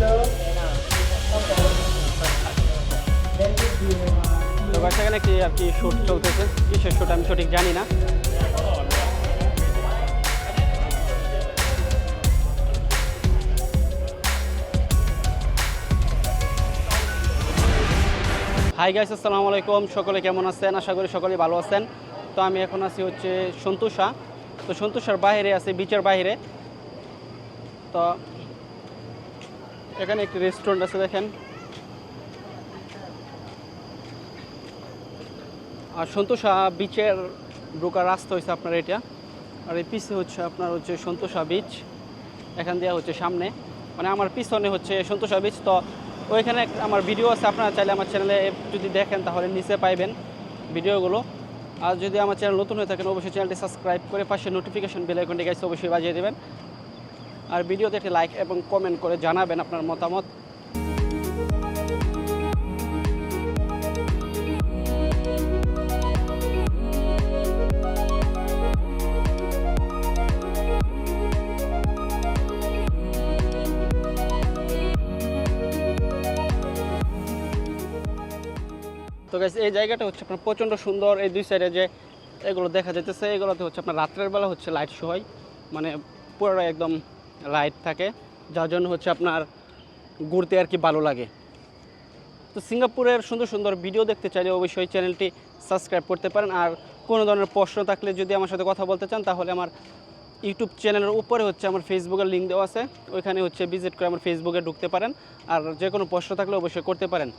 তো সেখানে কি আর কি শ্যুট চলতেছে? কিসের শ্যুট আমি সঠিক জানি না। হাই গাইস আসসালামু আলাইকুম। সকলে কেমন আছেন? আশা করি সকলে ভালো আছেন। তো আমি এখন আছি হচ্ছে সন্তোষা। তো সন্তোষার বাইরে আছে বিচের বাইরে। তো এখানে একটি রেস্টুরেন্ট আছে, দেখেন। আর সন্তোষা বিচের ঢোকার রাস্তা হচ্ছে আপনার এটা। আর এই পিছে হচ্ছে আপনার হচ্ছে সন্তোষা বিচ এখান দিয়ে হচ্ছে সামনে। মানে আমার পিছনে হচ্ছে সন্তোষা বিচ তো ওইখানে আমার ভিডিও আছে, আপনারা চাইলে আমার চ্যানেলে যদি দেখেন তাহলে নিচে পাইবেন ভিডিওগুলো আর যদি আমার চ্যানেল নতুন হয়ে থাকেন, অবশ্যই চ্যানেলটি সাবস্ক্রাইব করে পাশে নোটিফিকেশন বেল আইকনটি গাইছে অবশ্যই বাজিয়ে দেবেন। আর ভিডিওতে একটি লাইক এবং কমেন্ট করে জানাবেন আপনার মতামত। তো গাইস এই জায়গাটা হচ্ছে আপনার প্রচণ্ড সুন্দর। এই দুই সাইডে যে এগুলো দেখা যাইতেছে, এগুলোতে হচ্ছে আপনার রাত্রের বেলা হচ্ছে লাইট শো হয়। মানে পুরোটা একদম লাইট থাকে, যার জন্য হচ্ছে আপনার ঘুরতে আর কি ভালো লাগে। তো সিঙ্গাপুরের সুন্দর সুন্দর ভিডিও দেখতে চাইলে অবশ্যই চ্যানেলটি সাবস্ক্রাইব করতে পারেন। আর কোনো ধরনের প্রশ্ন থাকলে যদি আমার সাথে কথা বলতে চান, তাহলে আমার ইউটিউব চ্যানেলের উপরে হচ্ছে আমার ফেসবুকের লিঙ্ক দেওয়া আছে। ওইখানে হচ্ছে ভিজিট করে আমার ফেসবুকে ঢুকতে পারেন। আর যে কোনো প্রশ্ন থাকলে অবশ্যই করতে পারেন।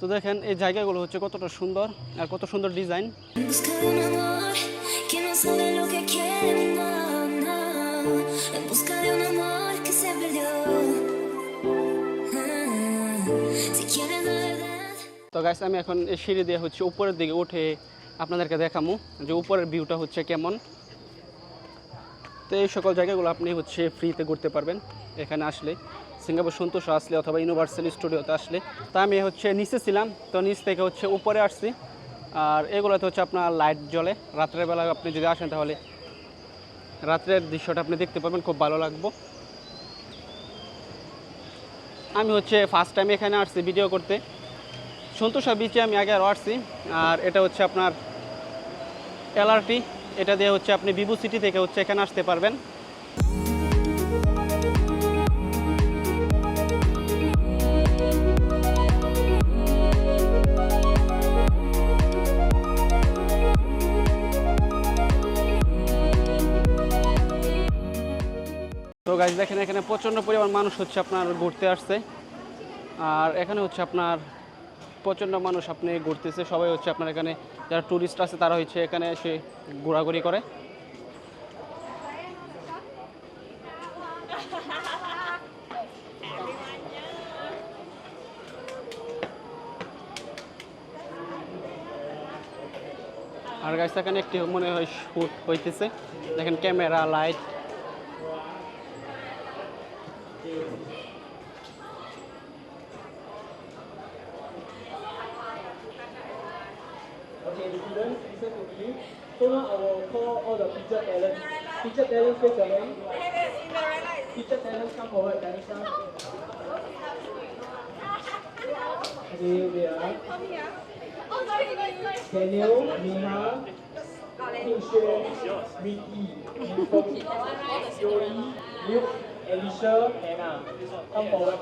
তো দেখেন, এই জায়গাগুলো হচ্ছে কতটা সুন্দর আর কত সুন্দর design En busca de un amor que se perdió. Ah, Si quieres la verdad. তো গাইস আমি এখন এই সিঁড়ি দিয়ে হচ্ছে উপরের দিকে উঠে আপনাদেরকে দেখামু যে উপরের ভিউটা হচ্ছে কেমন। তো এই সকল জায়গাগুলো আপনি হচ্ছে ফ্রিতে ঘুরতে পারবেন এখানে আসলে। সিঙ্গাপুর সন্তোষ আসলে অথবা ইউনিভার্সাল স্টুডিওতে আসলে। তো আমি হচ্ছে নিচে ছিলাম তো নিচ থেকে হচ্ছে উপরে আসছি। আর এগুলোতে হচ্ছে আপনার লাইট জ্বলে। রাত্রের বেলা আপনি যদি আসেন তাহলে রাত্রের দৃশ্যটা আপনি দেখতে পাবেন খুব ভালো লাগবো। আমি হচ্ছে ফার্স্ট টাইম এখানে আসছি ভিডিও করতে। সন্তোষা বিচে আমি আগে আরও আসছি, আর এটা হচ্ছে আপনার এলআরটি এটা দিয়ে হচ্ছে আপনি ভিভো সিটি থেকে হচ্ছে এখানে আসতে পারবেন। গাছ দেখেন, এখানে প্রচণ্ড পরিমাণ মানুষ হচ্ছে আপনার ঘুরতে আসছে। আর এখানে হচ্ছে আপনার প্রচণ্ড মানুষ আপনি ঘুরতেছে। সবাই হচ্ছে আপনার এখানে, যারা ট্যুরিস্ট আছে, তারা হচ্ছে এখানে এসে ঘোরাঘুরি করে। আর গাছ এখানে একটি মনে হয় হইতেছে। দেখেন, camera light listen to me. So now I will call all the teacher talents. Teacher talents, raise your hand. Teacher talents, come forward, Tanisha. Okay, we are Daniel, Neha, Pingxuan, Ricky, Luke, Alicia, Anna. Come forward.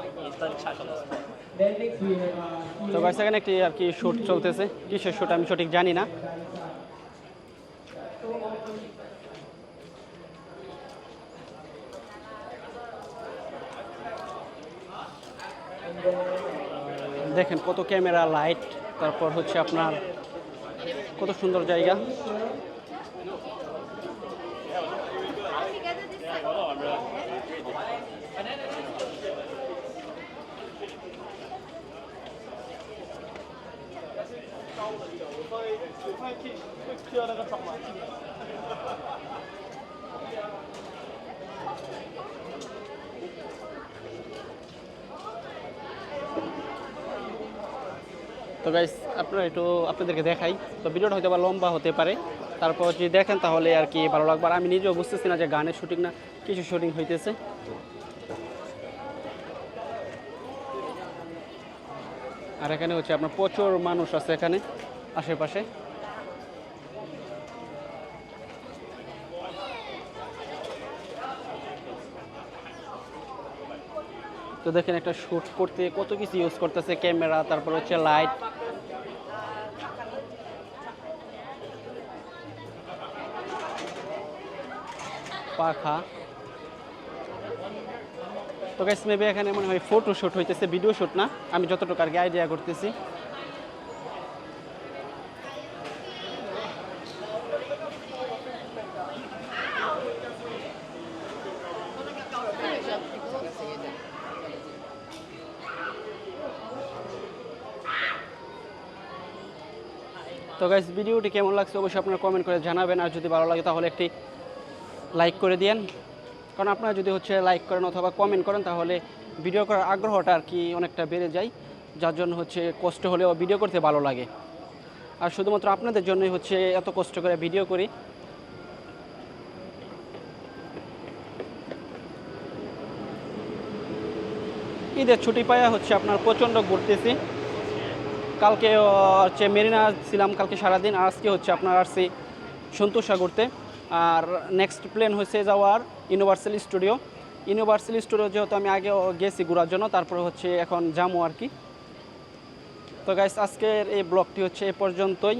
Then next we have uh, তো গাছ এখানে একটি আর কি shoot চলতেছে কিসের shoot আমি সঠিক জানি না দেখেন কত ক্যামেরা লাইট তারপর হচ্ছে আপনার কত সুন্দর জায়গা। তো গাইস আপনারা একটু আপনাদেরকে দেখাই। তো ভিডিওটা হয়তো বা লম্বা হতে পারে। তারপর যদি দেখেন তাহলে আর কি ভালো লাগবে। আর আমি নিজেও বুঝতেছি না যে গানের শুটিং না, কিছু শুটিং হইতেছে। আর এখানে হচ্ছে আপনার প্রচুর মানুষ আছে এখানে, আশেপাশে। তো দেখেন একটা শ্যুট করতে কত কিছু ইউজ করতেছে ক্যামেরা তারপর হচ্ছে লাইট পাখা। তো গাইস মেবি এখানে মনে হয় ফটো শ্যুট হইতেছে ভিডিও শ্যুট না? আমি যতটুকু আর কি আইডিয়া করতেছি। তো গাইস ভিডিওটি কেমন লাগছে অবশ্যই আপনারা কমেন্ট করে জানাবেন। আর যদি ভালো লাগে তাহলে একটি লাইক করে দিয়েন। কারণ আপনারা যদি হচ্ছে লাইক করেন অথবা কমেন্ট করেন, তাহলে ভিডিও করার আগ্রহটা আর কি অনেকটা বেড়ে যায়। যার জন্য হচ্ছে কষ্ট হলেও ভিডিও করতে ভালো লাগে। আর শুধুমাত্র আপনাদের জন্যই হচ্ছে এত কষ্ট করে ভিডিও করি। ঈদের ছুটি পায়া হচ্ছে আপনার প্রচণ্ড ঘুরতেছি। কালকে হচ্ছে মেরিনা ছিলাম কালকে সারাদিন, আর আজকে হচ্ছে আপনার আসছি সন্তোষা ঘুরতে আর নেক্সট প্লেন হচ্ছে যাওয়ার ইউনিভার্সাল স্টুডিও ইউনিভার্সাল স্টুডিও যেহেতু আমি আগেও গেছি ঘোরার জন্য, তারপরে হচ্ছে এখন যাব আর কি। তো গাইস আজকের এই ব্লগটি হচ্ছে এ পর্যন্তই।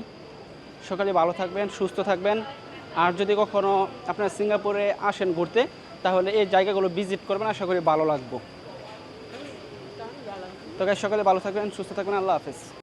সকালে ভালো থাকবেন, সুস্থ থাকবেন। আর যদি কখনো আপনার সিঙ্গাপুরে আসেন ঘুরতে, তাহলে এই জায়গাগুলো ভিজিট করবেন, আশা করি ভালো লাগবো। তো গাইস সকালে ভালো থাকবেন, সুস্থ থাকবেন, আল্লাহ হাফেজ।